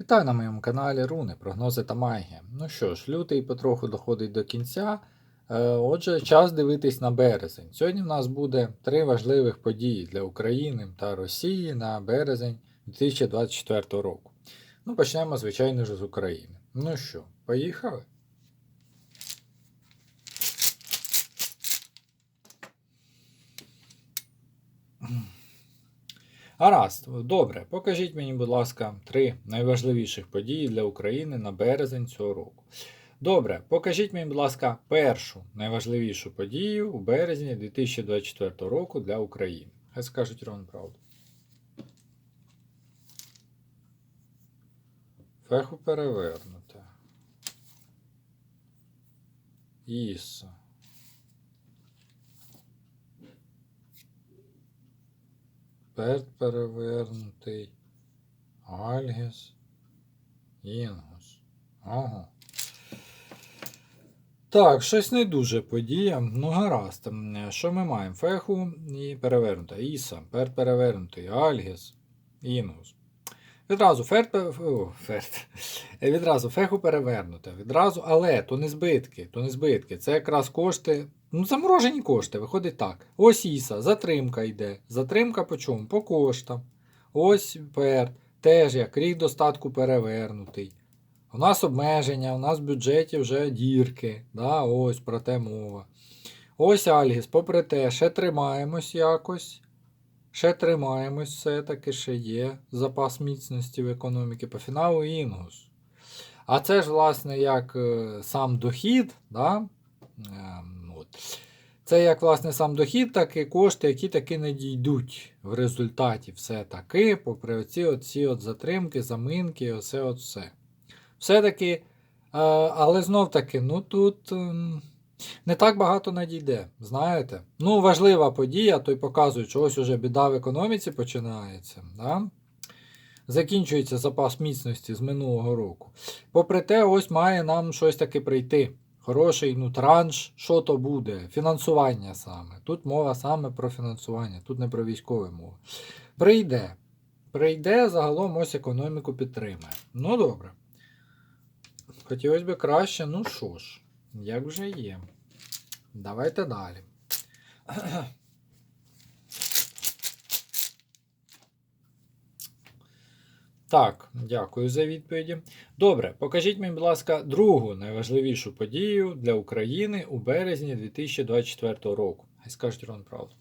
Вітаю на моєму каналі Руни, прогнози та магія. Ну що ж, лютий потроху доходить до кінця. Е, Отже, час дивитись на березень. Сьогодні в нас буде три важливих події для України та Росії на березень 2024 року. Ну, почнемо, звичайно ж, з України. Ну що, поїхали? Гаразд, добре, покажіть мені, будь ласка, три найважливіших події для України на березень цього року. Добре, покажіть мені, будь ласка, першу найважливішу подію у березні 2024 року для України. Хай скажуть ровно правду. Феху перевернуте. Іса. Перт перевернутий. Альгіс. Інгус. Ага. Так, щось не дуже подія. Ну, гаразд. Що ми маємо? Феху і перевернута. Іса, перт перевернутий, Альгіс, Інгус. Відразу ферт, о, ферт. Відразу феху перевернуте. Відразу, але то не збитки, то не збитки. Це якраз кошти. Ну, заморожені кошти, виходить так. Ось Іса, затримка йде. Затримка по чому? По коштам. Ось перт. Теж як рік достатку перевернутий. У нас обмеження, у нас в бюджеті вже дірки. Да, ось про те мова. Ось Альгіс, попри те, ще тримаємось якось. Ще тримаємось, все-таки ще є запас міцності в економіки по фіналу Інгус. А це ж, власне, як е, сам дохід, да? Це як власне сам дохід, так і кошти, які таки не дійдуть в результаті все-таки, попри оці, оці от затримки, заминки, оце от все. Все-таки, е, але знов таки, ну тут ем, не так багато надійде, знаєте. Ну, важлива подія, то й показує, що ось уже біда в економіці починається. Да? Закінчується запас міцності з минулого року. Попри те, ось має нам щось таки прийти. Хороший ну, транш, що то буде? Фінансування саме. Тут мова саме про фінансування, тут не про військову мову. Прийде. Прийде, загалом ось економіку підтримає. Ну добре. Хотілося б краще, ну що ж, як вже є. Давайте далі. Так, дякую за відповіді. Добре, покажіть мені, будь ласка, другу найважливішу подію для України у березні 2024 року. Хай скажуть Рон правду.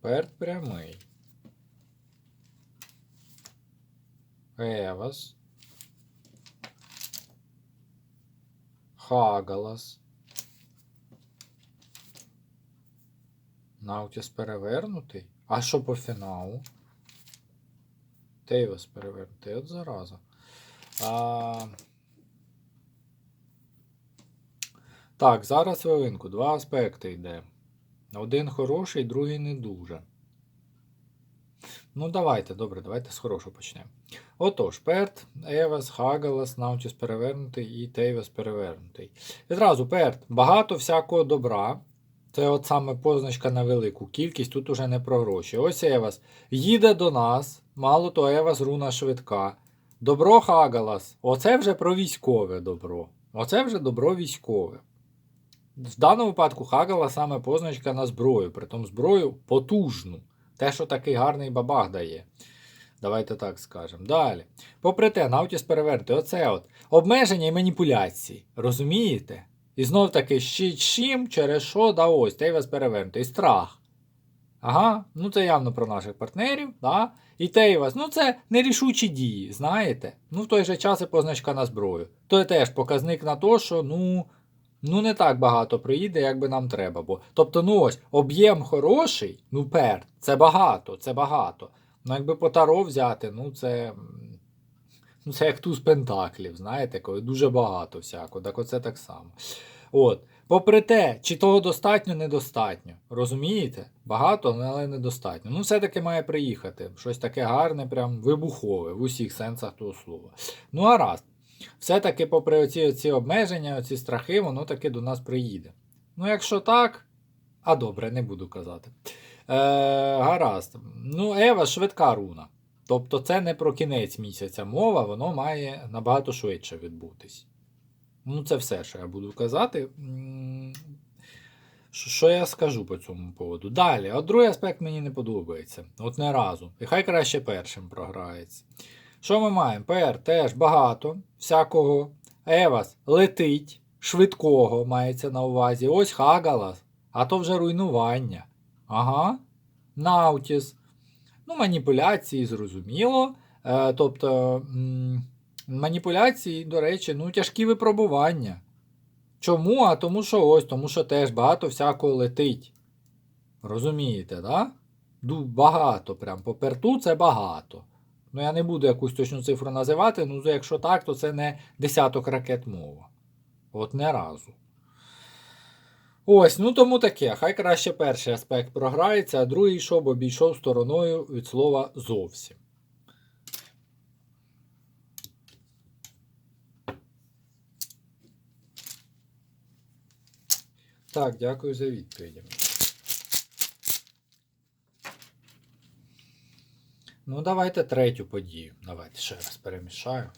Перт прямий. Евас. Хагалас. Наутіс перевернутий. А що по фіналу? Тейвас перевернутий. От зараза. А... Так, зараз хвилинку. Два аспекти йде. Один хороший, другий не дуже. Ну, давайте, добре, давайте з хорошого почнемо. Отож, Перт, Евас, Хагалас, Наутіс перевернутий і Тейвас перевернутий. Відразу Перт, багато всякого добра. Це от саме позначка на велику кількість, тут уже не про гроші. Ось Евас. Їде до нас, мало то Евас руна швидка. Добро Хагалас. Оце вже про військове добро. Оце вже добро військове. В даному випадку Хагала саме позначка на зброю, притом зброю потужну. Те, що такий гарний бабах дає. Давайте так скажемо. Далі. Попри те, Наутіс перевернути. Оце от. Обмеження і маніпуляції. Розумієте? І знов таки, щі чим, через що, да ось, те вас перевернути. І страх. Ага, ну це явно про наших партнерів, да? І те вас, ну це нерішучі дії, знаєте? Ну в той же час і позначка на зброю. То теж показник на те, що ну, ну не так багато приїде, як би нам треба. Бо, тобто, ну ось, об'єм хороший, ну пер, це багато, це багато. Ну якби по таро взяти, ну це. Ну, це як туз пентаклів, знаєте, коли дуже багато всякого. Так оце так само. От. Попри те, чи того достатньо, недостатньо. Розумієте? Багато, але недостатньо. Ну, все-таки має приїхати. Щось таке гарне, прям вибухове в усіх сенсах того слова. Ну, гаразд. Все-таки, попри оці, оці обмеження, оці страхи, воно таки до нас приїде. Ну, якщо так, а добре, не буду казати. Е, гаразд. Ну, Ева швидка руна. Тобто це не про кінець місяця мова, воно має набагато швидше відбутись. Ну, це все, що я буду казати. Що я скажу по цьому поводу? Далі, от другий аспект мені не подобається. От не разу. І хай краще першим програється. Що ми маємо? ПР теж багато, всякого. Евас летить, швидкого мається на увазі. Ось Хагалас, а то вже руйнування. Ага. Наутіс. Ну, маніпуляції, зрозуміло. Е, тобто, маніпуляції, до речі, ну, тяжкі випробування. Чому? А тому що ось, тому що теж багато всякого летить. Розумієте, да? Багато прям. По перту це багато. Ну, я не буду якусь точну цифру називати, ну, якщо так, то це не десяток ракет мова. От не разу. Ось, ну тому таке. Хай краще перший аспект програється, а другий, щоб обійшов стороною від слова зовсім. Так, дякую за відповіді. Ну, давайте третю подію. Давайте ще раз перемішаю.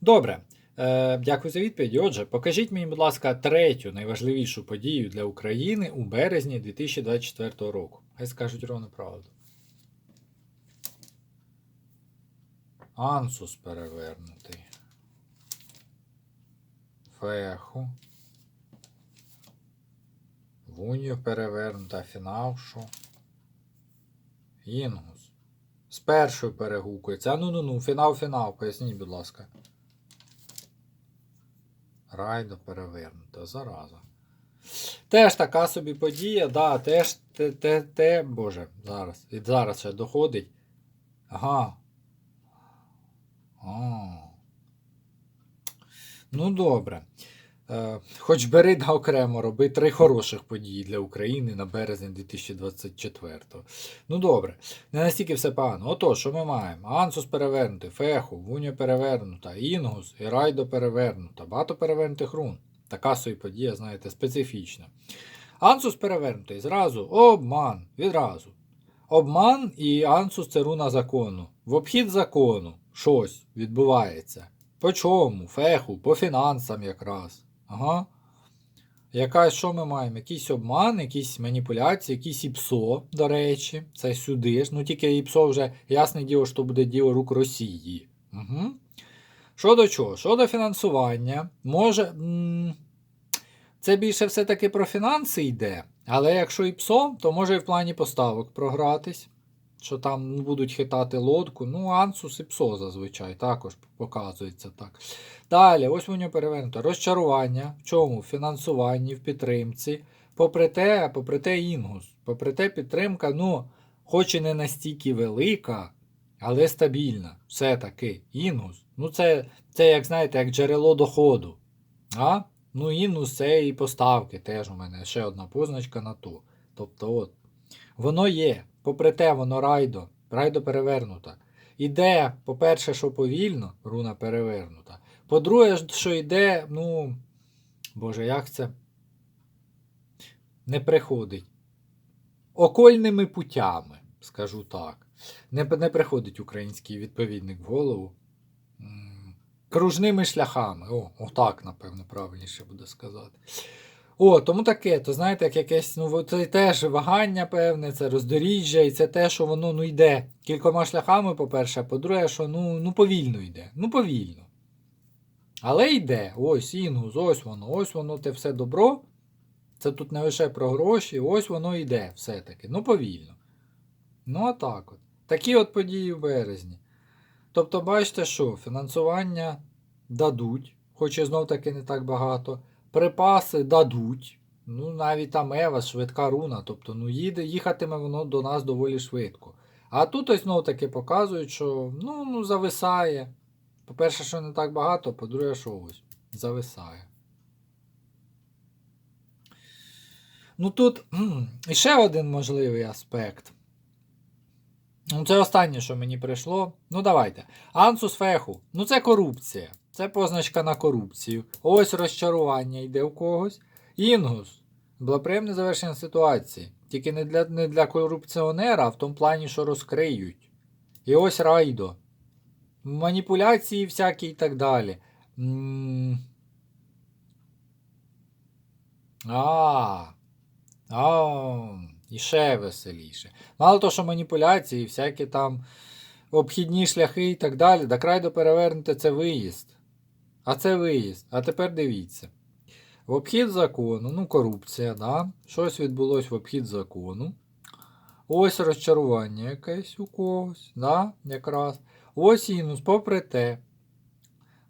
Добре. Е, дякую за відповіді. Отже, покажіть мені, будь ласка, третю найважливішу подію для України у березні 2024 року. Хай скажуть ровно правду. Ансус перевернутий. Феху. Вуньо перевернута, фінавшу. Інгус. З першою перегукується. А ну ну ну, фінал, фінал, поясніть, будь ласка. Райдо перевернута, зараза. Теж така собі подія, да, теж те, те, те, боже, зараз. І зараз ще доходить. Ага. А. Ну, добре. Е, хоч бери да окремо, роби три хороших події для України на березень 2024. Ну добре, не настільки все погано. Отож, що ми маємо? Ансус перевернутий, Феху, Вуня перевернута, Інгус і Райдо перевернута. Багато перевернутих рун. Така собі подія, знаєте, специфічна. Ансус перевернутий зразу обман. Відразу. Обман і Ансус це руна закону. В обхід закону щось відбувається. По чому? Феху, по фінансам якраз. Ага. Якась, що ми маємо? Якийсь обман, якісь маніпуляції, якийсь ІПСО, до речі, це сюди ж. Ну тільки ІПСО вже ясне діло, що буде діло рук Росії. Угу. Що до чого? Щодо фінансування, може. Це більше все-таки про фінанси йде, але якщо ІПСО, то може і в плані поставок програтись. Що там будуть хитати лодку. Ну, Ансус і ПСО зазвичай також показується так. Далі, ось воно перевернуто. Розчарування. В чому? В фінансуванні, в підтримці. Попри те, попри те Інгус. Попри те, підтримка, ну, хоч і не настільки велика, але стабільна. Все-таки. Інгус. Ну, це, це, як знаєте, як джерело доходу. А? Ну, Інгус це і поставки теж у мене. Ще одна позначка на то. Тобто, от. Воно є. Попри те, воно райдо. Райдо перевернута. Іде, по-перше, що повільно, руна перевернута. По-друге, що йде, ну. Боже, як це? Не приходить. Окольними путями, скажу так. Не, не приходить український відповідник в голову. Кружними шляхами. О, отак, напевно, правильніше буде сказати. О, тому таке, то знаєте, як якесь, ну, це теж вагання певне, це роздоріжжя, і це те, що воно ну, йде кількома шляхами, по-перше, а по-друге, що ну, ну повільно йде. Ну, повільно. Але йде. Ось інгус, ось воно, ось воно, те все добро. Це тут не лише про гроші, ось воно йде все-таки. Ну, повільно. Ну, а так от. Такі от події в березні. Тобто, бачите, що фінансування дадуть, хоч і знов таки не так багато. Припаси дадуть. Ну, навіть там Ева, швидка руна. Тобто, ну, їде, їхатиме воно до нас доволі швидко. А тут ось знов таки показують, що ну, ну, зависає. По-перше, що не так багато, по-друге, що ось зависає. Ну тут кхм, іще один можливий аспект. Ну, це останнє, що мені прийшло. Ну, давайте. Ансус феху. Ну, це корупція. Це позначка на корупцію. Ось розчарування йде у когось. Інгус. Благоприємне завершення ситуації. Тільки не для, не для корупціонера, а в тому плані, що розкриють. І ось райдо. Маніпуляції всякі і так далі. А. А. І ще веселіше. Мало того, що маніпуляції, всякі там обхідні шляхи і так далі. До крайдо перевернути це виїзд. А це виїзд. А тепер дивіться. В обхід закону, ну, корупція, да? щось відбулося в обхід закону. Ось розчарування якесь у когось, да? якраз. Ось інус, попри те.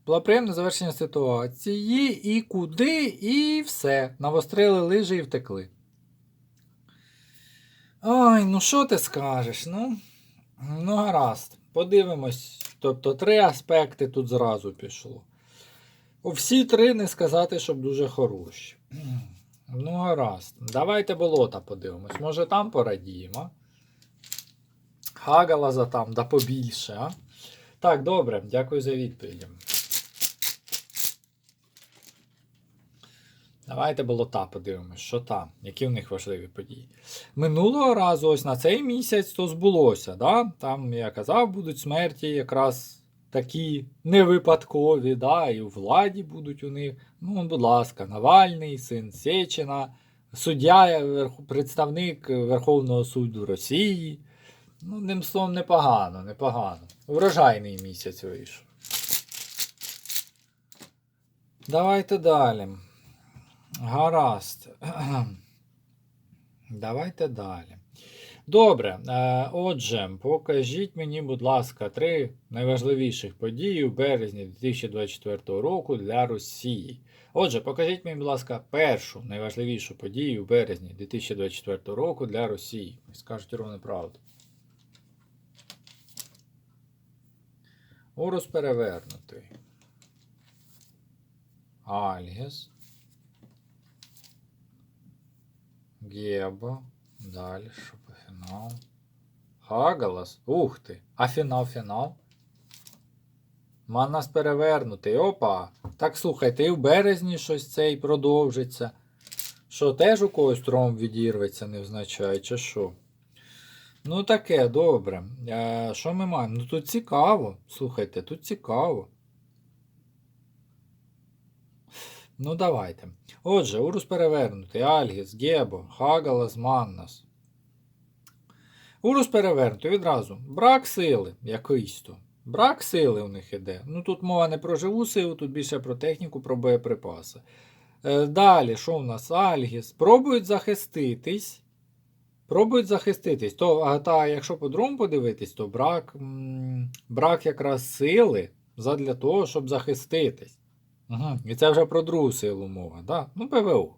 Благоприємне завершення ситуації, і куди, і все. Навострили лижі і втекли. Ой, ну що ти скажеш? Ну, ну гаразд. Подивимось. Тобто три аспекти тут зразу пішло. Всі три не сказати, щоб дуже хороші. Ну, гаразд. Давайте болота подивимось. Може там порадіємо. Хагалаза там, да побільше, а? Так, добре, дякую за відповідь. Давайте болота подивимось, що там, які в них важливі події. Минулого разу, ось на цей місяць, то збулося. Да? Там, я казав, будуть смерті якраз такі невипадкові, да? і у владі будуть у них. Ну, будь ласка, Навальний, син Сечина, суддя, представник Верховного суду Росії. Ну, ним словом, непогано, непогано. Врожайний місяць вийшов. Давайте далі. Гаразд. Давайте далі. Добре. е, Отже, покажіть мені, будь ласка, три найважливіших події у березні 2024 року для Росії. Отже, покажіть мені, будь ласка, першу найважливішу подію у березні 2024 року для Росії. Скажуть ровно правду. Урус перевернутий. Альгес. Геба. Далі, фіналу. Хагалас. Ух ти. А фінал, фінал. Манас перевернутий. Опа. Так слухайте, і в березні щось цей продовжиться. Що теж у когось тром відірветься, не означає, чи що? Ну таке, добре. Е, що ми маємо? Ну тут цікаво. Слухайте, тут цікаво. Ну, давайте. Отже, Урус перевернутий, Альгіс, Гебо, Хагалас, Маннас. Урус перевернутий відразу. Брак сили якийсь то. Брак сили у них іде. Ну тут мова не про живу силу, тут більше про техніку, про боєприпаси. Е, далі, що у нас? Альгіс. Пробують захиститись. Пробують захиститись. То, а та, якщо по-другому подивитись, то брак, м, брак якраз сили задля того, щоб захиститись. Угу. І це вже про другу силу мова, да? ну ПВО.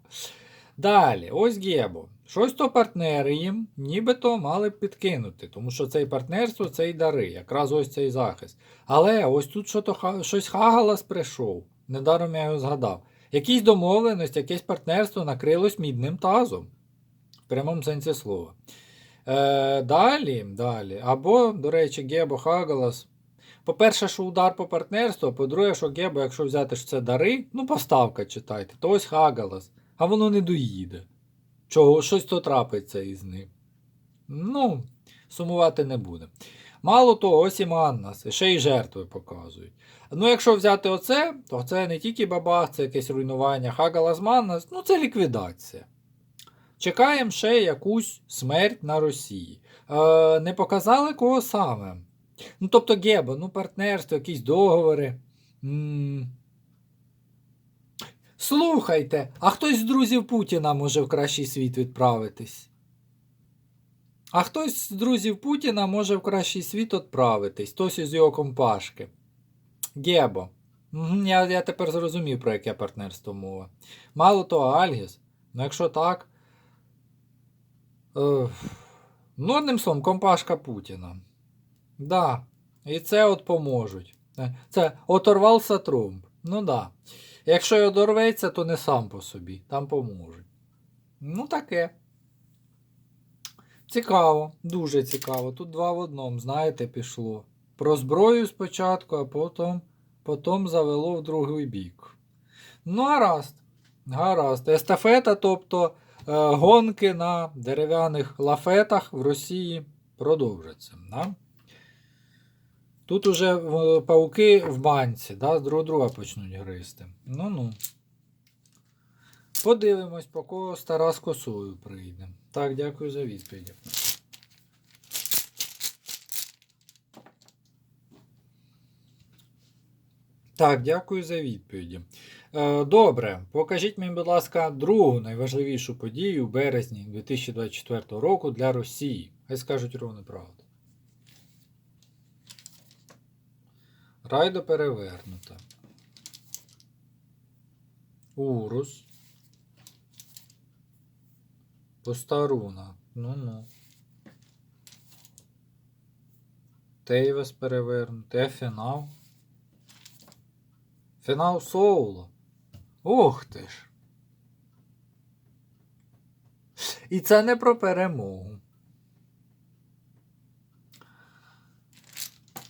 Далі, ось Гебо. Щось то партнери їм нібито мали б підкинути, тому що це і партнерство, це і дари, якраз ось цей захист. Але ось тут щось Хагалас прийшов, недаром я його згадав. Якісь домовленості, якесь партнерство накрилось мідним тазом. В прямому сенсі слова. Е, далі, далі. Або, до речі, Гебо Хагалас. По-перше, що удар по партнерству, а по-друге, що Гебо, якщо взяти що це дари, ну поставка читайте, то ось Хагалас, а воно не доїде. Чого, щось то трапиться із ним. Ну, сумувати не буде. Мало того, ось і Маннас, ще й жертви показують. Ну, якщо взяти оце, то це не тільки бабах, це якесь руйнування. Хагалас Маннас, ну це ліквідація. Чекаємо ще якусь смерть на Росії. Е, не показали кого саме. Ну, тобто Гебо, ну, партнерство, якісь договори. м Слухайте, а хтось з друзів Путіна може в кращий світ відправитись? А хтось з друзів Путіна може в кращий світ відправитись, хтось із його компашки. Гебо. Я, я тепер зрозумів, про яке партнерство мова. Мало того, Альгіс. Ну, якщо так. Е, ну, одним словом, компашка Путіна. Да. І це от поможуть. Е, Це оторвався Трамп. Ну да. Якщо й одорветься, то не сам по собі. Там поможуть. Ну, таке. Цікаво, дуже цікаво. Тут два в одному, знаєте, пішло. Про зброю спочатку, а потім, потім завело в другий бік. Ну, гаразд. Гаразд. Естафета, тобто гонки на дерев'яних лафетах в Росії продовжаться. Да? Тут уже е, пауки в банці, да, друг друга почнуть гризти. Ну-ну. Подивимось, по кого стара з косою прийде. Так, дякую за відповіді. Так, дякую за відповіді. Е, Добре, покажіть мені, будь ласка, другу найважливішу подію у березні 2024 року для Росії. Хай скажуть ровно правду. Райдо перевернута. Урус. Постаруна. Ну-ну. Тейвес перевернутий. А фінал. Фінал Соула. Ух ти ж. І це не про перемогу.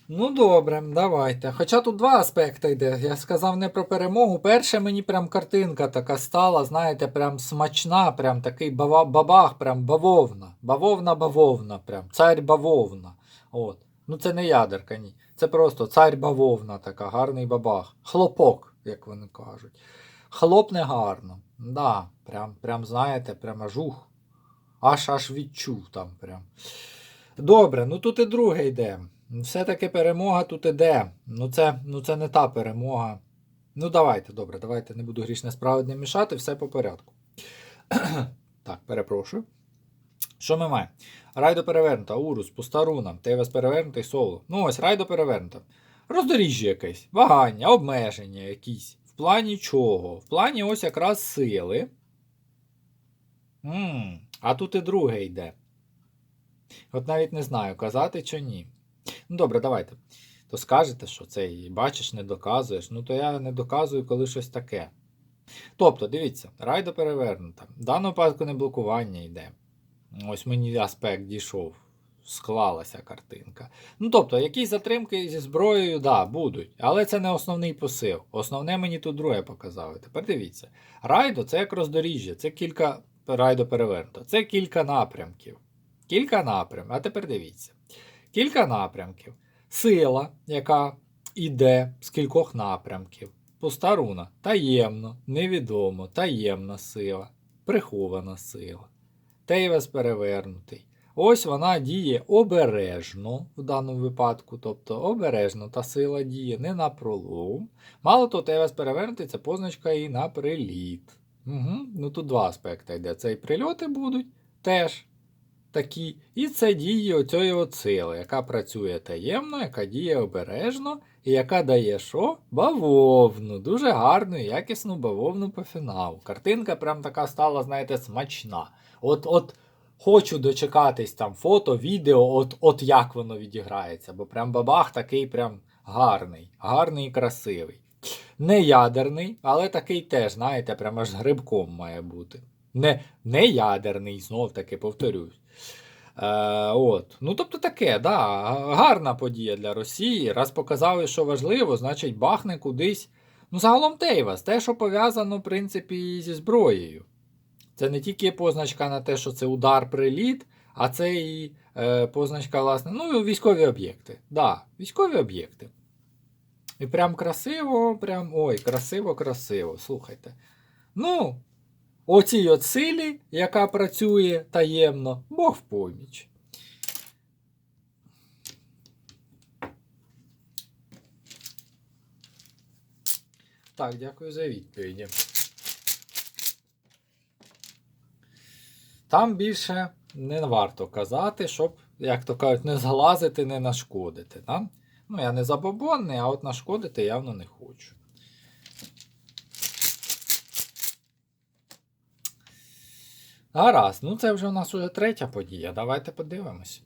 Ну, добре, давайте. Хоча тут два аспекти йде. Я сказав не про перемогу. Перше, мені прям картинка така стала, знаєте, прям смачна, прям такий бава, бабах, прям бавовна. Бавовна, бавовна, прям. Царь бавовна. От. Ну це не ядерка, ні. Це просто царь бавовна, така, гарний бабах. Хлопок, як вони кажуть. Хлопне гарно. Да, прям, прям, знаєте, прям аж. Аж аж відчув там прям. Добре, ну тут і друге йде. Все-таки перемога тут іде. Ну це, ну це не та перемога. Ну давайте, добре, давайте не буду грішне справедне мішати, все по порядку. так, перепрошую. Що ми маємо? Райдо перевернута, Урус, Пустаруна, Тевес перевернутий соло. Ну ось райдо перевернута. Роздоріжжя якесь, вагання, обмеження якісь. В плані чого? В плані ось якраз сили. м а тут і друге йде. От навіть не знаю, казати чи ні. Ну добре, давайте. То скажете, що це бачиш, не доказуєш. Ну то я не доказую, коли щось таке. Тобто, дивіться, райдо перевернута. В даному випадку не блокування йде. Ось мені аспект дійшов. Склалася картинка. Ну, тобто, якісь затримки зі зброєю, да, будуть. Але це не основний посил. Основне мені тут друге показали. Тепер дивіться. Райдо це як роздоріжжя, це кілька райдо перевернуто. Це кілька напрямків. Кілька напрямків. А тепер дивіться. Кілька напрямків. Сила, яка йде з кількох напрямків. Постаруна таємно, невідомо, таємна сила, прихована сила. Тейвес перевернутий. Ось вона діє обережно в даному випадку, тобто обережно та сила діє не на пролом. Мало того, Тейвес перевернутий це позначка і на приліт. Угу. Ну Тут два аспекти йде. Це і прильоти будуть теж такі. І це діє оцієї сили, яка працює таємно, яка діє обережно, і яка дає що? Бавовну. Дуже гарну якісну бавовну по фіналу. Картинка прям така стала, знаєте, смачна. От от хочу дочекатись там фото, відео, от от як воно відіграється. Бо прям бабах такий прям гарний, гарний і красивий. Не ядерний, але такий теж, знаєте, прям аж грибком має бути. Не не ядерний, знов таки повторюсь. Е, от. Ну, тобто таке, да, гарна подія для Росії. Раз показали, що важливо, значить бахне кудись. Ну, загалом Тейвас, те, що пов'язано, в принципі, зі зброєю. Це не тільки позначка на те, що це удар приліт, а це і е, позначка, власне, ну, військові об'єкти. Да, військові об'єкти. І прям красиво, прям ой, красиво-красиво. Слухайте. Ну, оцій от силі, яка працює таємно, Бог в поміч. Так, дякую за відповіді. Там більше не варто казати, щоб, як то кажуть, не зглазити, не нашкодити. Да? Ну, я не забобонний, а от нашкодити явно не хочу. Гаразд, ну це вже у нас уже третя подія. Давайте подивимось.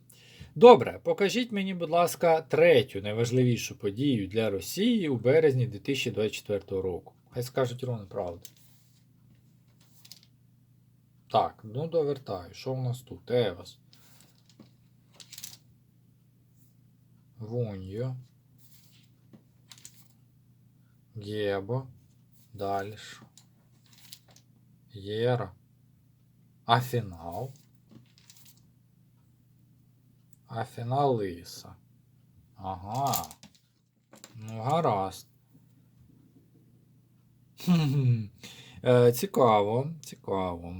Добре, покажіть мені, будь ласка, третю найважливішу подію для Росії у березні 2024 року. Хай скажуть ровно правду. Так, ну довертаю. Що у нас тут? Евас. Вуньо. Гебо. Далі. Єра. А фінал? А фінал Іса. Ага. Ну, гаразд. Е, цікаво, цікаво.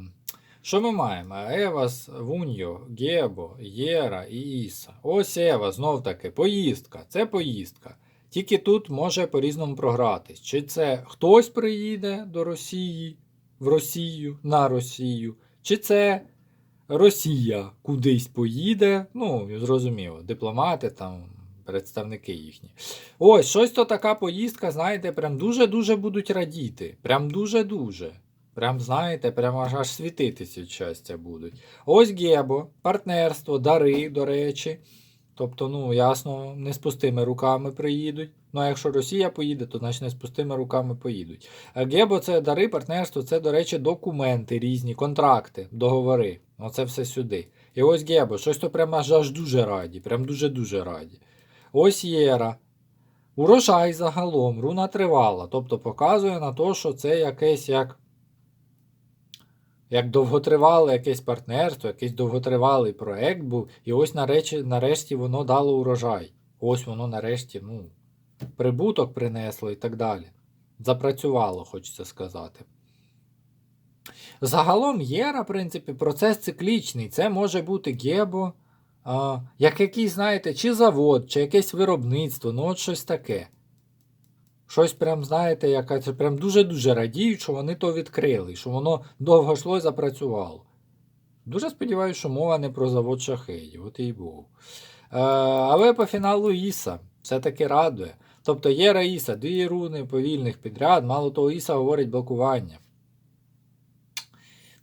Що ми маємо? Евас, Вуньо, Гебо, Єра і Іса. Ось Ева, знов таки, поїздка. Це поїздка. Тільки тут може по-різному програтись. Чи це хтось приїде до Росії, в Росію, на Росію, чи це Росія кудись поїде. Ну, зрозуміло, дипломати там, представники їхні. Ось, щось то така поїздка, знаєте, прям дуже-дуже будуть радіти. Прям дуже-дуже. Прям, знаєте, прям аж аж світитися від щастя будуть. Ось Гебо, партнерство, дари, до речі. Тобто, ну, ясно, не з пустими руками приїдуть. Ну, а якщо Росія поїде, то значить не з пустими руками поїдуть. А Гебо це дари, партнерство, це, до речі, документи різні, контракти, договори. Оце все сюди. І ось Гебо, щось то прям аж аж дуже раді, прям дуже-дуже раді. Ось Єра. Урожай загалом, руна тривала. Тобто показує на те, що це якесь як. Як довготривале якесь партнерство, якийсь довготривалий проект був, і ось нарешті, нарешті воно дало урожай. Ось воно нарешті, ну, прибуток принесло і так далі. Запрацювало, хочеться сказати. Загалом Єра, в принципі, процес циклічний. Це може бути гебо, а, як якийсь, знаєте, чи завод, чи якесь виробництво, ну от щось таке. Щось прям, знаєте, яка прям дуже-дуже радіють, що вони то відкрили, що воно довго йшло і запрацювало. Дуже сподіваюся, що мова не про завод шахедів, от і був. Е, але по фіналу Іса все-таки радує. Тобто є Раїса, дві руни повільних підряд, мало того, Іса говорить блокування.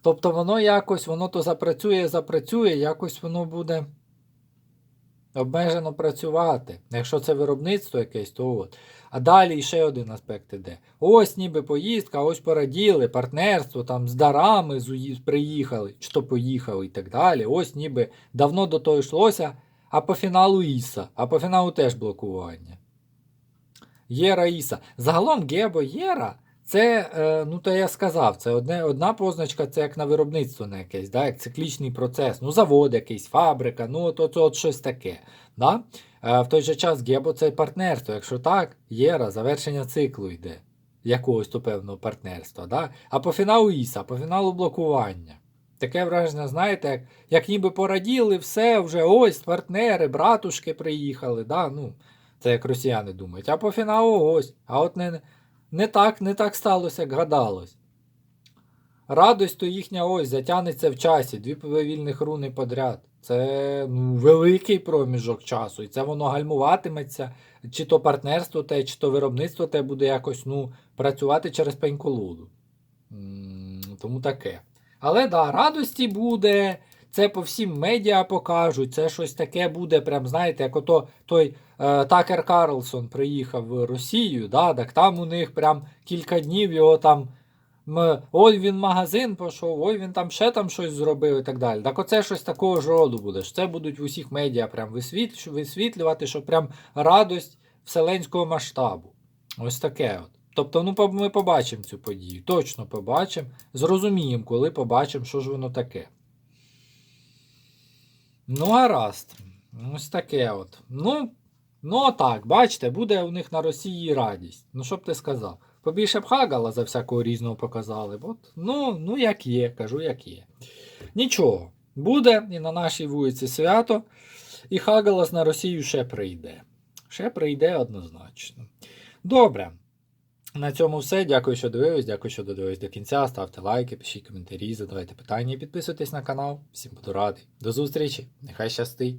Тобто воно якось, воно то запрацює, запрацює, якось воно буде обмежено працювати. Якщо це виробництво якесь, то от. А далі ще один аспект іде. Ось ніби поїздка, ось пораділи, партнерство, там з дарами приїхали, чи то поїхали і так далі. Ось ніби давно до того йшлося, а по фіналу Іса, а по фіналу теж блокування. Єра Іса. Загалом Гебо Єра. Це, е, ну то я сказав, це одне, одна позначка, це як на виробництво на якесь, да, як циклічний процес, ну завод якийсь, фабрика, ну от, от, от щось таке. Да? Е, в той же час Гебо це партнерство. Якщо так, Єра, завершення циклу йде, якогось то певного партнерства. Да? А по фіналу Іса, по фіналу блокування. Таке враження, знаєте, як, як ніби пораділи, все, вже ось партнери, братушки приїхали. Да? Ну, це як росіяни думають. А по фіналу ось. А от не, не так не так сталося, як гадалось. Радость то їхня ось затягнеться в часі, дві повільних руни подряд. Це ну, великий проміжок часу, і це воно гальмуватиметься, чи то партнерство те, чи то виробництво те буде якось ну, працювати через пеньколуду. Тому таке. Але да, радості буде, це по всім медіа покажуть, це щось таке буде, прям, знаєте, як ото той Такер Карлсон приїхав в Росію, да, так там у них прям кілька днів його там. Ой, він магазин пішов, ой, він там ще там щось зробив і так далі. Так оце щось такого ж роду буде. Це будуть в усіх медіа прям висвітлювати, що прям радость вселенського масштабу. Ось таке от. Тобто, ну, ми побачимо цю подію. Точно побачимо. Зрозуміємо, коли побачимо, що ж воно таке. Ну, гаразд. Ось таке от. Ну, ну так, бачите, буде у них на Росії радість. Ну, що б ти сказав? Побільше б хагала за всякого різного показали. От, ну, ну, як є, кажу, як є. Нічого, буде і на нашій вулиці свято, і Хагалас на Росію ще прийде. Ще прийде однозначно. Добре. На цьому все. Дякую, що дивились. Дякую, що додивились до кінця. Ставте лайки, пишіть коментарі, задавайте питання і підписуйтесь на канал. Всім буду радий. До зустрічі. Нехай щастить.